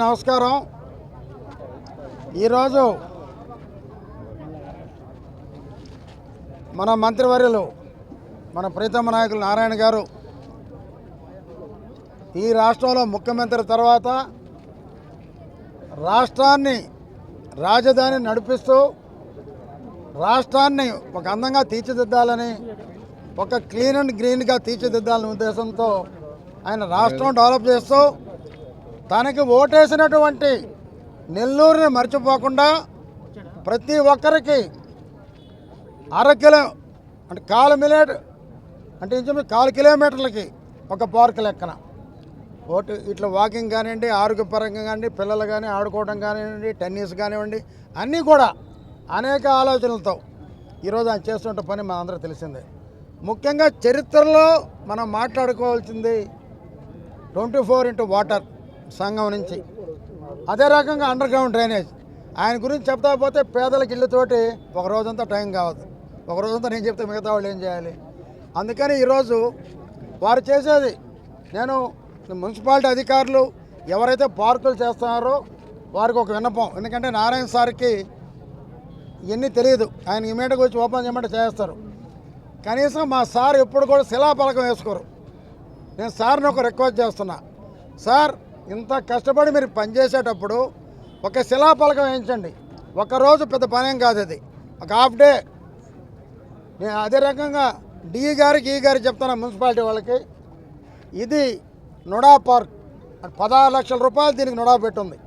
నమస్కారం. ఈరోజు మన మంత్రివర్యులు మన ప్రీతమ నాయకులు నారాయణ గారు ఈ రాష్ట్రంలో ముఖ్యమంత్రి తర్వాత రాష్ట్రాన్ని రాజధాని నడిపిస్తూ రాష్ట్రాన్ని ఒక అందంగా తీర్చిదిద్దాలని ఒక క్లీన్ అండ్ గ్రీన్గా తీర్చిదిద్దాలనే ఉద్దేశంతో ఆయన రాష్ట్రం డెవలప్ చేస్తూ తనకి ఓటేసినటువంటి నెల్లూరుని మర్చిపోకుండా ప్రతి ఒక్కరికి అర కిలో అంటే కాలు మిలేట్ అంటే ఇంచుమి కాలు కిలోమీటర్లకి ఒక పార్క్ లెక్కన. ఓటు ఇట్లా వాకింగ్ కానివ్వండి ఆరోగ్యపరంగా కానివ్వండి పిల్లలు కానీ ఆడుకోవడం కానివ్వండి టెన్నిస్ కానివ్వండి అన్నీ కూడా అనేక ఆలోచనలతో ఈరోజు ఆయన చేస్తుంటే పని మనందరూ తెలిసిందే. ముఖ్యంగా చరిత్రలో మనం మాట్లాడుకోవాల్సింది ట్వంటీ ఫోర్ ఇంటూ వాటర్. సంఘం నుంచి. అదే రకంగా అండర్ గ్రౌండ్ డ్రైనేజ్ ఆయన గురించి చెప్తా పోతే పేదలకు ఇల్లుతోటి ఒక రోజంతా టైం కావద్దు. ఒక రోజంతా నేను చెప్తే మిగతా వాళ్ళు ఏం చేయాలి? అందుకని ఈరోజు వారు చేసేది నేను మున్సిపాలిటీ అధికారులు ఎవరైతే పార్కులు చేస్తున్నారో వారికి ఒక విన్నపం. ఎందుకంటే నారాయణ సార్కి ఇవన్నీ తెలియదు ఆయన ఇమీడియట్గా వచ్చి ఓపెన్ చేయమంటే చేస్తారు. కనీసం మా సార్ ఎప్పుడు కూడా శిలాపలకం వేసుకోరు. నేను సార్ని ఒక రిక్వెస్ట్ చేస్తున్నా. సార్ ఇంత కష్టపడి మీరు పనిచేసేటప్పుడు ఒక శిలాపలకం వేయించండి. ఒకరోజు పెద్ద పనేం కాదు అది. ఒక హాఫ్ డే. నేను అదే రకంగా డి గారికి ఈ గారికి చెప్తాను మున్సిపాలిటీ వాళ్ళకి. ఇది నుడా పార్క్. పదహారు లక్షల రూపాయలు దీనికి నుడా పెట్టుంది.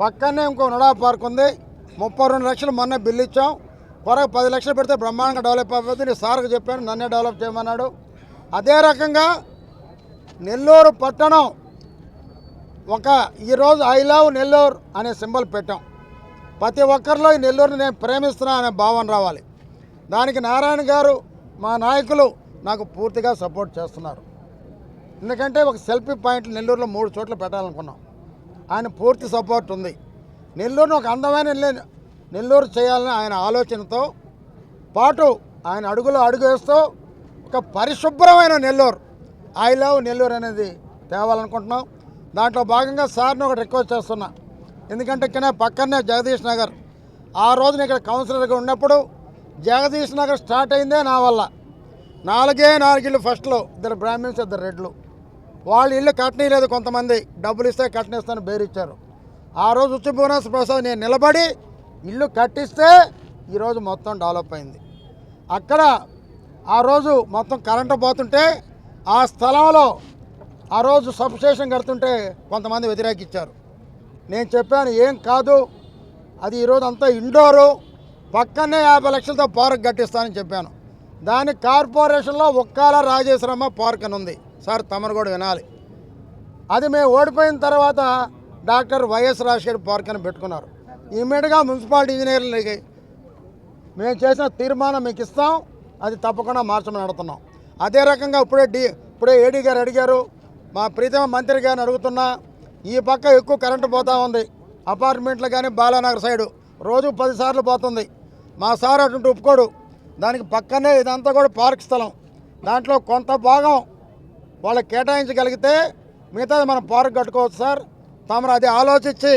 పక్కనే ఇంకో నుడా పార్క్ ఉంది. ముప్పై రెండు లక్షలు మొన్న బిల్లు ఇచ్చాం. కొరకు పది లక్షలు పెడితే బ్రహ్మాండంగా డెవలప్ అయిపోతుంది నేను సార్కి చెప్పాను నన్నే డెవలప్ చేయమన్నాడు. అదే రకంగా నెల్లూరు పట్టణం ఒక ఈరోజు ఐ లవ్ నెల్లూరు అనే సింబల్ పెట్టాం. ప్రతి ఒక్కరిలో ఈ నెల్లూరుని నేను ప్రేమిస్తున్నా అనే భావన రావాలి. దానికి నారాయణ గారు మా నాయకులు నాకు పూర్తిగా సపోర్ట్ చేస్తున్నారు. ఎందుకంటే ఒక సెల్ఫీ పాయింట్ నెల్లూరులో మూడు చోట్ల పెట్టాలనుకున్నాం. ఆయన పూర్తి సపోర్ట్ ఉంది. నెల్లూరును ఒక అందమైన నెల్లూరు చేయాలని ఆయన ఆలోచనతో పాటు ఆయన అడుగులో అడుగు వేస్తూ ఒక పరిశుభ్రమైన నెల్లూరు ఐ లవ్ నెల్లూరు అనేది తేవాలనుకుంటున్నాం. దాంట్లో భాగంగా సార్ని ఒక రిక్వెస్ట్ చేస్తున్నా. ఎందుకంటే ఇక్కడ పక్కనే జగదీష్ నగర్. ఆ రోజున ఇక్కడ కౌన్సిలర్గా ఉన్నప్పుడు జగదీష్ నగర్ స్టార్ట్ అయిందే నా వల్ల. నాలుగే నాలుగు ఇళ్ళు ఫస్ట్లో ఇద్దరు బ్రాహ్మిన్స్ ఇద్దరు రెడ్లు. వాళ్ళు ఇల్లు కట్టనీయలేదు కొంతమంది. డబ్బులు ఇస్తే కట్టనిస్తాను బేరిచ్చారు ఆ రోజు ఉచ్చి భువనేశ్వర ప్రసాద్ నేను నిలబడి ఇల్లు కట్టిస్తే ఈరోజు మొత్తం డెవలప్ అయింది. అక్కడ ఆ రోజు మొత్తం కరెంటు పోతుంటే ఆ స్థలంలో ఆ రోజు సబ్స్టేషన్ కడుతుంటే కొంతమంది వ్యతిరేకించారు. నేను చెప్పాను ఏం కాదు అది ఈరోజు అంతా ఇండోరు పక్కనే యాభై లక్షలతో పార్క్ కట్టిస్తానని చెప్పాను. దాని కార్పొరేషన్లో ఒక్కాల రాజేశ్వరమ్మ పార్క్ అని ఉంది. సార్ తమరు కూడా వినాలి. అది మేము ఓడిపోయిన తర్వాత డాక్టర్ వైఎస్ రాజశేఖర్ పార్క్ అని పెట్టుకున్నారు. ఇమీడియట్గా మున్సిపాలిటీ ఇంజనీర్లకి మేము చేసిన తీర్మానం మీకు ఇస్తాం అది తప్పకుండా మార్చమని అడుగుతున్నాం. అదే రకంగా ఇప్పుడే డి ఇప్పుడే ఏడీ గారు అడిగారు మా ప్రీతమ మంత్రి గారిని అడుగుతున్నా ఈ పక్క ఎక్కువ కరెంటు పోతా ఉంది. అపార్ట్మెంట్లు కానీ బాలానగర్ సైడు. రోజు పదిసార్లు పోతుంది. మా సార్ అటువంటి ఒప్పుకోడు. దానికి పక్కనే ఇదంతా కూడా పార్క్ స్థలం. దాంట్లో కొంత భాగం వాళ్ళకి కేటాయించగలిగితే మిగతాది మనం పార్క్ కట్టుకోవచ్చు సార్. తమరు అది ఆలోచించి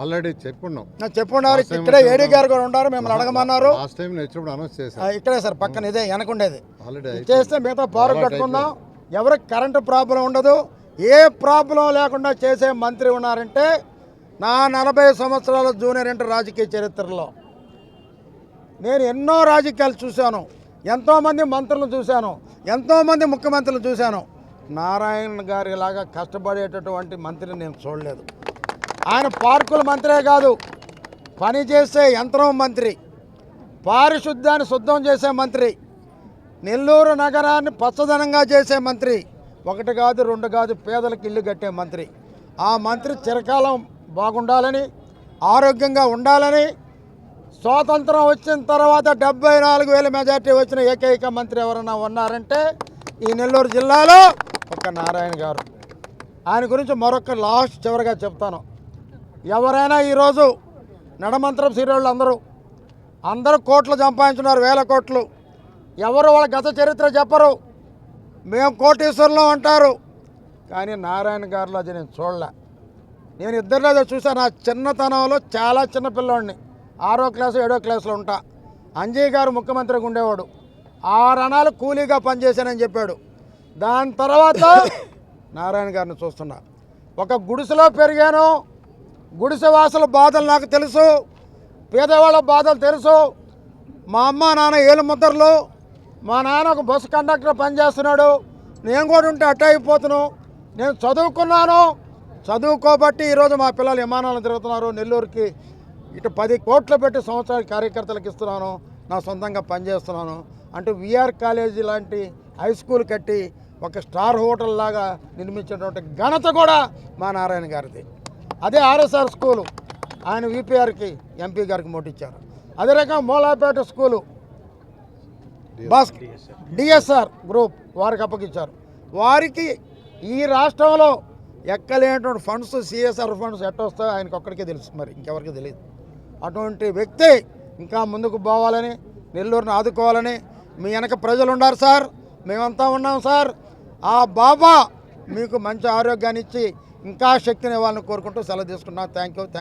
ఆల్రెడీ చెప్పున్నాం. చెప్పున్నారు. ఇక్కడే ఏడీ గారు కూడా ఉన్నారు. మిమ్మల్ని అడగమన్నారు. లాస్ట్ టైం నేను వచ్చినప్పుడు అనౌన్స్ ఆ, చేశాను ఇక్కడే సార్ పక్కన ఇదే వెనకుండేది. ఆల్రెడీ చేస్తే మిగతా పార్క్ కట్టుకుందాం. ఎవరికి కరెంటు ప్రాబ్లం ఉండదు. ఏ ప్రాబ్లం లేకుండా చేసే మంత్రి ఉన్నారంటే నా నలభై సంవత్సరాల జూనియర్ ఇంటర్ రాజకీయ చరిత్రలో నేను ఎన్నో రాజకీయాలు చూశాను ఎంతోమంది మంత్రులను చూశాను ఎంతోమంది ముఖ్యమంత్రులను చూశాను. నారాయణ గారి లాగా కష్టపడేటటువంటి మంత్రిని నేను చూడలేదు. ఆయన పార్కుల మంత్రే కాదు పని చేసే యంత్రం మంత్రి పారిశుద్ధ్యాన్ని శుద్ధం చేసే మంత్రి నెల్లూరు నగరాన్ని పచ్చదనంగా చేసే మంత్రి ఒకటి కాదు రెండు కాదు పేదలకు ఇల్లు కట్టే మంత్రి. ఆ మంత్రి చిరకాలం బాగుండాలని ఆరోగ్యంగా ఉండాలని స్వాతంత్రం వచ్చిన తర్వాత డెబ్బై నాలుగు వేల మెజార్టీ వచ్చిన ఏకైక మంత్రి ఎవరన్నా ఉన్నారంటే ఈ నెల్లూరు జిల్లాలో ఒక నారాయణ గారు. ఆయన గురించి మరొక లాస్ట్ చివరిగా చెప్తాను. ఎవరైనా ఈరోజు నడమంత్రం సీరియళ్ళు అందరూ అందరూ కోట్లు సంపాదించున్నారు వేల కోట్లు. ఎవరు వాళ్ళ గత చరిత్ర చెప్పరు. మేము కోటీశ్వరులు అంటారు. కానీ నారాయణ గారిలో అది నేను చూడలే. నేను ఇద్దరిలో చూసా నా చిన్నతనంలో చాలా చిన్న పిల్లోడిని. ఆరో క్లాసు ఏడో క్లాసులో ఉంటా. అంజయ్ గారు ముఖ్యమంత్రిగా ఉండేవాడు. ఆరు అణాలు కూలీగా పనిచేశానని చెప్పాడు. దాని తర్వాత నారాయణ గారిని చూస్తున్నా. ఒక గుడిసెలో పెరిగాను. గుడిసె వాసుల బాధలు నాకు తెలుసు. పేదవాళ్ళ బాధలు తెలుసు. మా అమ్మ నాన్న ఏలు ముద్దర్లు మా నాన్న ఒక బస్సు కండక్టర్ పనిచేస్తున్నాడు. నేను కూడా ఉంటే అట్ట అయిపోతున్నాను నేను చదువుకున్నాను. చదువుకోబట్టి ఈరోజు మా పిల్లలు విమానాలు తిరుగుతున్నారు. నెల్లూరుకి ఇటు పది కోట్లు పెట్టి సంవత్సరానికి కార్యకర్తలకు ఇస్తున్నాను. నా సొంతంగా పనిచేస్తున్నాను. అంటే విఆర్ కాలేజీ లాంటి హై స్కూల్ కట్టి ఒక స్టార్ హోటల్ లాగా నిర్మించినటువంటి ఘనత కూడా మా నారాయణ గారిది. అదే ఆర్ఎస్ఆర్ స్కూలు. ఆయన విపిఆర్కి ఎంపీ గారికి మోటిచ్చారు. అదే రకంగా Mulapeta school. Bus DSR group వారికి అప్పగించారు. వారికి ఈ రాష్ట్రంలో ఎక్కలేనటువంటి ఫండ్స్ సిఎస్ఆర్ ఫండ్స్ ఎట్ట వస్తాయో ఆయనకు ఒక్కడికే తెలుసు మరి ఇంకెవరికి తెలియదు. అటువంటి వ్యక్తి ఇంకా ముందుకు పోవాలని నెల్లూరుని ఆదుకోవాలని మీ వెనక ప్రజలు ఉన్నారు సార్. మేమంతా ఉన్నాం సార్. ఆ బాబా మీకు మంచి ఆరోగ్యాన్ని ఇచ్చి ఇంకా శక్తిని ఇవ్వాలని కోరుకుంటూ సెలవు తీసుకున్నాం థ్యాంక్ యూ